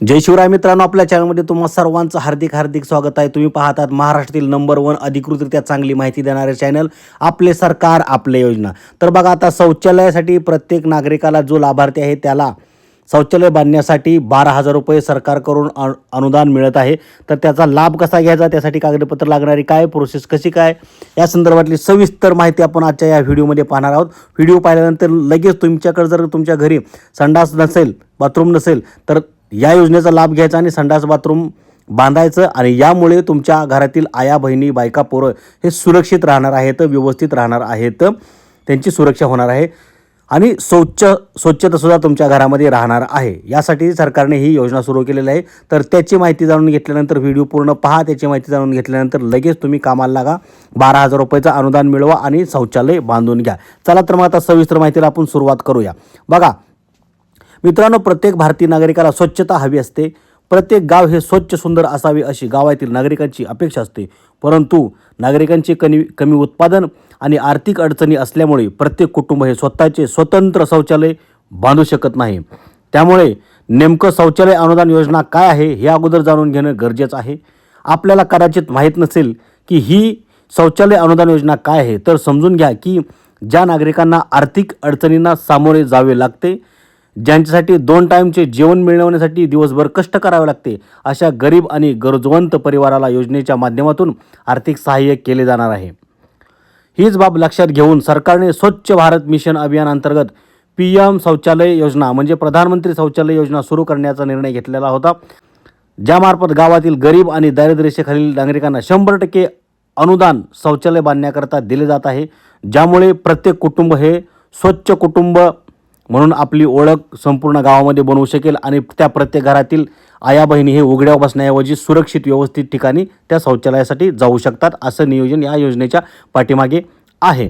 जय शिवराय मित्रांनो आपल्या चॅनलमध्ये तुम्हा सर्वांचं हार्दिक हार्दिक स्वागत आहे. तुम्ही पाहतात महाराष्ट्रातील नंबर वन अधिकृतरित्या चांगली माहिती देणारे चॅनल आपले सरकार आपले योजना. तर बघा आता शौचालयासाठी प्रत्येक नागरिकाला जो लाभार्थी आहे त्याला शौचालय बांधण्यासाठी बारा हजार रुपये सरकारकडून अनु- अनुदान मिळत आहे. तर त्याचा लाभ कसा घ्यायचा त्यासाठी कागदपत्र लागणारी काय प्रोसेस कशी काय या संदर्भातली सविस्तर माहिती आपण आजच्या या व्हिडिओमध्ये पाहणार आहोत. व्हिडिओ पाहिल्यानंतर लगेच तुमच्याकडे जर तुमच्या घरी संडास नसेल बाथरूम नसेल तर या योजनेचा लाभ घ्यायचा आणि संडास बाथरूम बांधायचं आणि यामुळे तुमच्या घरातील आया बहिणी बायका पोरं हे सुरक्षित राहणार आहेत व्यवस्थित राहणार आहेत. त्यांची सुरक्षा होणार आहे आणि स्वच्छ स्वच्छतासुद्धा तुमच्या घरामध्ये राहणार आहे. यासाठी सरकारने ही योजना सुरू केलेली आहे. तर त्याची माहिती जाणून घेतल्यानंतर व्हिडिओ पूर्ण पहा. त्याची माहिती जाणून घेतल्यानंतर लगेच तुम्ही कामाला लागा. बारा हजार रुपयाचं अनुदान मिळवा आणि शौचालय बांधून घ्या. चला तर मग आता सविस्तर माहितीला आपण सुरुवात करूया. बघा मित्रांनो प्रत्येक भारतीय नागरिकाला स्वच्छता हवी असते. प्रत्येक गाव हे स्वच्छ सुंदर असावे अशी गावातील नागरिकांची अपेक्षा असते. परंतु नागरिकांचे कमी कमी उत्पादन आणि आर्थिक अडचणी असल्यामुळे प्रत्येक कुटुंब हे स्वतःचे स्वतंत्र शौचालय बांधू शकत नाही. त्यामुळे नेमकं शौचालय अनुदान योजना काय आहे हे अगोदर जाणून घेणं गरजेचं आहे. आपल्याला कदाचित माहीत नसेल की ही शौचालय अनुदान योजना काय आहे तर समजून घ्या की ज्या नागरिकांना आर्थिक अडचणींना सामोरे जावे लागते ज्यांच्यासाठी दोन टाईमचे जेवण मिळवण्यासाठी दिवसभर कष्ट करावे लागते अशा गरीब आणि गरजवंत परिवाराला योजनेच्या माध्यमातून आर्थिक सहाय्य केले जाणार आहे. हीच बाब लक्षात घेऊन सरकारने स्वच्छ भारत मिशन अभियानांतर्गत पी एम शौचालय योजना म्हणजे प्रधानमंत्री शौचालय योजना सुरू करण्याचा निर्णय घेतलेला होता ज्यामार्फत गावातील गरीब आणि दारिद्र्यरेषेखालील नागरिकांना शंभर टक्के अनुदान शौचालय बांधण्याकरता दिले जात आहे ज्यामुळे प्रत्येक कुटुंब हे स्वच्छ कुटुंब म्हणून आपली ओळख संपूर्ण गावामध्ये बनवू शकेल आणि त्या प्रत्येक घरातील आया बहिणी हे उघड्यावर बसण्याऐवजी सुरक्षित व्यवस्थित ठिकाणी त्या शौचालयासाठी जाऊ शकतात असं नियोजन या योजनेच्या पाठीमागे आहे.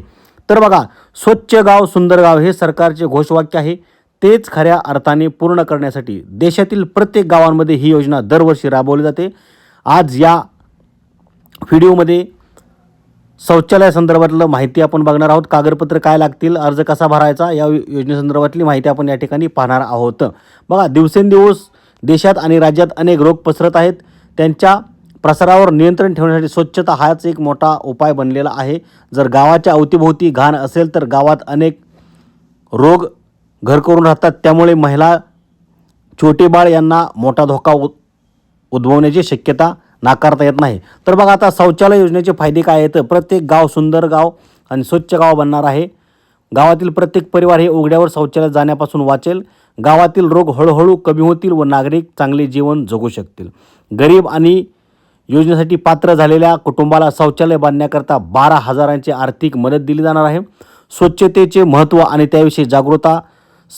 तर बघा स्वच्छ गाव सुंदर गाव हे सरकारचे घोषवाक्य आहे. तेच खऱ्या अर्थाने पूर्ण करण्यासाठी देशातील प्रत्येक गावांमध्ये ही योजना दरवर्षी राबवली जाते. आज या व्हिडिओमध्ये शौचालयासंदर्भातलं माहिती आपण बघणार आहोत. कागदपत्र काय लागतील अर्ज कसा भरायचा या योजनेसंदर्भातली माहिती आपण या ठिकाणी पाहणार आहोत. बघा दिवसेंदिवस देशात आणि राज्यात अनेक रोग पसरत आहेत. त्यांच्या प्रसारावर नियंत्रण ठेवण्यासाठी स्वच्छता हाच एक मोठा उपाय बनलेला आहे. जर गावाच्या अवतीभोवती घाण असेल तर गावात अनेक रोग घर करून राहतात. त्यामुळे महिला छोटे बाळ यांना मोठा धोका उद उद्भवण्याची शक्यता नाकारता येत नाही. तर बघा आता शौचालय योजनेचे फायदे काय आहेत? प्रत्येक गाव सुंदर गाव आणि स्वच्छ गाव बनणार आहे. गावातील प्रत्येक परिवार हे उघड्यावर शौचालयात जाण्यापासून वाचेल. गावातील रोग हळूहळू कमी होतील व नागरिक चांगले जीवन जगू शकतील. गरीब आणि योजनेसाठी पात्र झालेल्या कुटुंबाला शौचालय बांधण्याकरता बारा हजारांची आर्थिक मदत दिली जाणार आहे. स्वच्छतेचे महत्त्व आणि त्याविषयी जागरूकता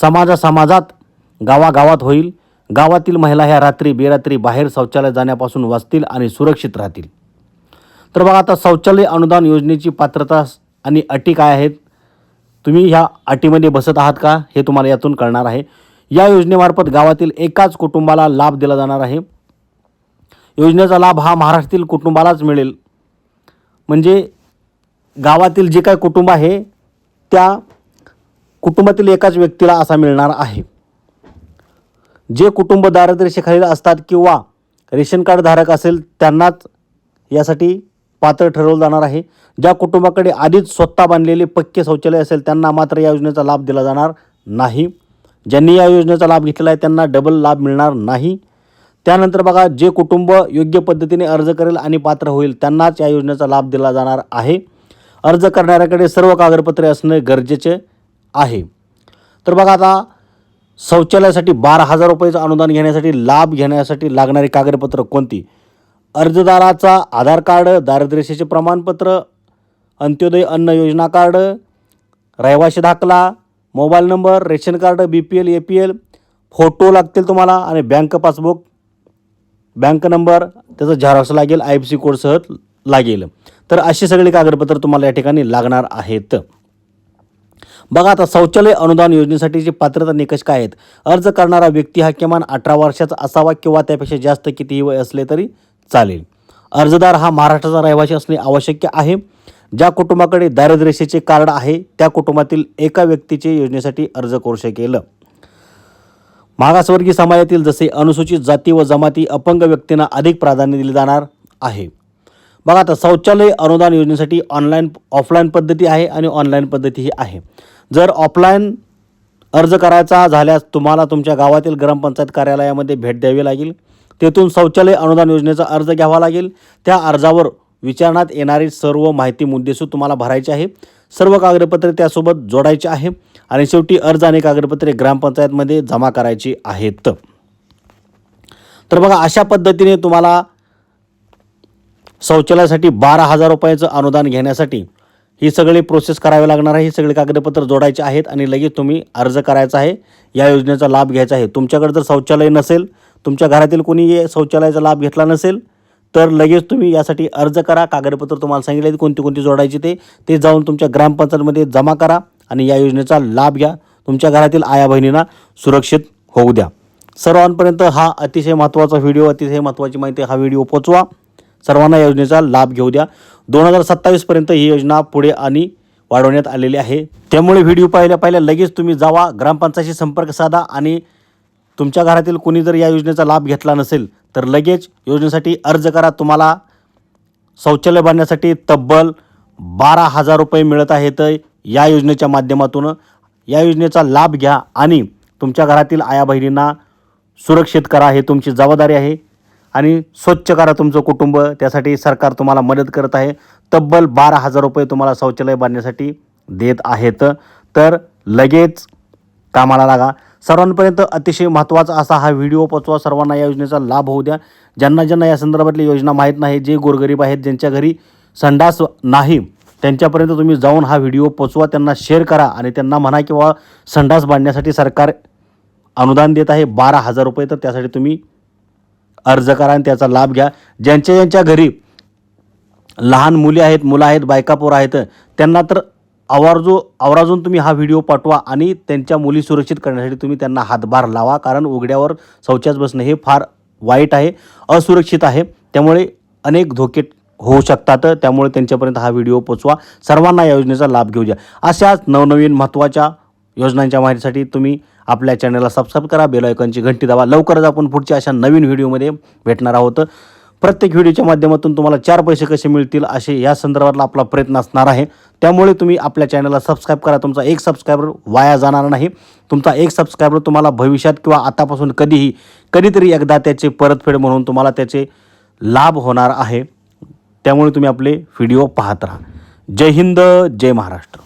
समाजा समाजात गावागावात होईल. गावातील महिला ह्या रात्री बेरात्री बाहेर शौचालय जाण्यापासून वाचतील आणि सुरक्षित राहतील. तर बघा आता शौचालय अनुदान योजनेची पात्रता आणि अटी काय आहेत? तुम्ही ह्या अटीमध्ये बसत आहात का? हे तुम्हाला यातून कळणार आहे. या योजनेमार्फत गावातील एकाच कुटुंबाला लाभ दिला जाणार आहे. योजनेचा लाभ हा महाराष्ट्रातील कुटुंबालाच मिळेल. म्हणजे गावातील जे काय कुटुंब आहे त्या कुटुंबातील एकाच व्यक्तीला असा मिळणार आहे. जे कुटुंब दारिद्र्यरेषेखालील असतात किंवा रेशन कार्ड धारक असेल त्यांनाच यासाठी पात्र ठरवलं जाणार आहे. ज्या कुटुंबाकडे आधीच स्वतः बांधलेले पक्के शौचालय असेल त्यांना मात्र या योजनेचा लाभ दिला जाणार नाही. ज्यांनी या योजनेचा लाभ घेतलेला आहे त्यांना डबल लाभ मिळणार नाही. त्यानंतर बघा जे कुटुंब योग्य पद्धतीने अर्ज करेल आणि पात्र होईल त्यांनाच या योजनेचा लाभ दिला जाणार आहे. अर्ज करणाऱ्याकडे सर्व कागदपत्रे असणे गरजेचे आहे. तर बघा आता शौचालयासाठी बारा हजार रुपयाचं अनुदान घेण्यासाठी लाभ घेण्यासाठी लागणारी कागदपत्र कोणती? अर्जदाराचा आधार कार्ड दारिद्र्यसेचे प्रमाणपत्र अंत्योदय अन्न योजना कार्ड रहिवाशी दाखला mobile number ration card B P L A P L photo लागतील तुम्हाला आणि बँक पासबुक बँक नंबर त्याचं झेरॉक्स लागेल आय एफ सी कोडसह लागेल. तर अशी सगळी कागदपत्र तुम्हाला या ठिकाणी लागणार आहेत. बघा आता शौचालय अनुदान योजनेसाठीचे पात्रता निकष काय आहेत? अर्ज करणारा व्यक्ती हा किमान अठरा वर्षाचा असावा किंवा त्यापेक्षा जास्त कितीही वय असले तरी चालेल. अर्जदार हा महाराष्ट्राचा रहिवासी असणे आवश्यक आहे. ज्या कुटुंबाकडे दारिद्र्यरेषेचे कार्ड आहे त्या कुटुंबातील एका व्यक्तीचे योजनेसाठी अर्ज करू शकेल. मागासवर्गीय समाजातील जसे अनुसूचित जाती व जमाती अपंग व्यक्तींना अधिक प्राधान्य दिले जाणार आहे. बघा आता शौचालय अनुदान योजनेसाठी ऑनलाईन ऑफलाईन पद्धती आहे आणि ऑनलाईन पद्धतीही आहे. जर ऑफलाईन अर्ज करायचा झाल्यास तुम्हाला तुमच्या गावातील ग्रामपंचायत कार्यालयामध्ये भेट द्यावी लागेल. तेथून शौचालय अनुदान योजनेचा अर्ज घ्यावा लागेल. त्या अर्जावर विचारण्यात येणारी सर्व माहिती मुद्देसूद तुम्हाला भरायची आहे. सर्व कागदपत्रे त्यासोबत जोडायची आहे आणि शेवटी अर्ज आणि कागदपत्रे ग्रामपंचायतमध्ये जमा करायची आहेत. तर बघा अशा पद्धतीने तुम्हाला शौचालयासाठी बारा हजार रुपयाचं अनुदान घेण्यासाठी ही सगळी प्रोसेस करावी लागणार आहे. ही सगळी कागदपत्र जोडायची आहेत आणि लगेच तुम्ही अर्ज करायचा आहे. या योजनेचा लाभ घ्यायचा आहे. तुमच्याकडे जर शौचालय नसेल तुमच्या घरातील कोणी शौचालयाचा लाभ घेतला नसेल तर लगेच तुम्ही यासाठी अर्ज करा. कागदपत्र तुम्हाला सांगितले कोणती कोणती जोडायची ते. ते जाऊन तुमच्या ग्रामपंचायतमध्ये जमा करा आणि या योजनेचा लाभ घ्या. तुमच्या घरातील आया बहिणींना सुरक्षित होऊ द्या. सर्वांपर्यंत हा अतिशय महत्त्वाचा व्हिडिओ अतिशय महत्त्वाची माहिती हा व्हिडिओ पोचवा सर्वांना या योजनेचा लाभ घेऊ द्या. दोन हजार सत्तावीसपर्यंत ही योजना पुढे आणि वाढवण्यात आलेली आहे. त्यामुळे व्हिडिओ पाहिल्या पाहिल्या लगेच तुम्ही जावा ग्रामपंचायतशी संपर्क साधा आणि तुमच्या घरातील कोणी जर या योजनेचा लाभ घेतला नसेल तर लगेच योजनेसाठी अर्ज करा. तुम्हाला शौचालय बांधण्यासाठी तब्बल बारा हजार रुपये मिळत आहेत या योजनेच्या माध्यमातून. या योजनेचा लाभ घ्या आणि तुमच्या घरातील आया बहिणींना सुरक्षित करा. हे तुमची जबाबदारी आहे. आणि स्वच्छ करा तुमचं कुटुंब. त्यासाठी सरकार तुम्हाला मदत करत आहे. तब्बल बारा हजार रुपये तुम्हाला शौचालय बांधण्यासाठी देत आहेत. तर लगेच कामाला लागा. सर्वांपर्यंत अतिशय महत्त्वाचा असा हा व्हिडिओ पोचवा. सर्वांना या योजनेचा लाभ होऊ द्या. ज्यांना ज्यांना या संदर्भातली योजना माहीत नाही जे गोरगरीब आहेत ज्यांच्या घरी संडास नाही त्यांच्यापर्यंत तुम्ही जाऊन हा व्हिडिओ पोचवा. त्यांना शेअर करा आणि त्यांना म्हणा किंवा संडास बांधण्यासाठी सरकार अनुदान देत आहे बारा हजार रुपये तर त्यासाठी तुम्ही अर्ज करा आणि त्याचा लाभ घ्या. ज्यांच्या ज्यांच्या घरी लहान मुली आहेत मुलं आहेत बायका पोरं आहेत त्यांना तर आवर्जो आवर्जून तुम्ही हा व्हिडिओ पाठवा आणि त्यांच्या मुली सुरक्षित करण्यासाठी तुम्ही त्यांना हातभार लावा. कारण उघड्यावर शौचास बसणं हे फार वाईट आहे असुरक्षित आहे. त्यामुळे अनेक धोके होऊ शकतात. त्यामुळे त्यांच्यापर्यंत हा व्हिडिओ पोचवा. सर्वांना या योजनेचा लाभ घेऊ द्या. अशाच नवनवीन महत्त्वाच्या योजनांच्या माहितीसाठी तुम्ही आपल्या चॅनलला सबस्क्राईब करा बेल आयकॉनची घंटी दाबा. लवकरच आपण पुढच्या अशा नवीन व्हिडिओमध्ये भेटणार आहोत. प्रत्येक व्हिडिओच्या माध्यमातून तुम्हाला चार पैसे कसे मिळतील असे या संदर्भातला आपला प्रयत्न असणार आहे. त्यामुळे तुम्ही आपल्या चॅनलला सबस्क्राईब करा. तुमचा एक सबस्क्रायबर वाया जाणार नाही. तुमचा एक सबस्क्रायबर तुम्हाला भविष्यात किंवा आतापासून कधीही कधीतरी एकदा त्याचे परतफेड म्हणून तुम्हाला त्याचे लाभ होणार आहे. त्यामुळे तुम्ही आपले व्हिडिओ पाहत राहा. जय हिंद जय महाराष्ट्र.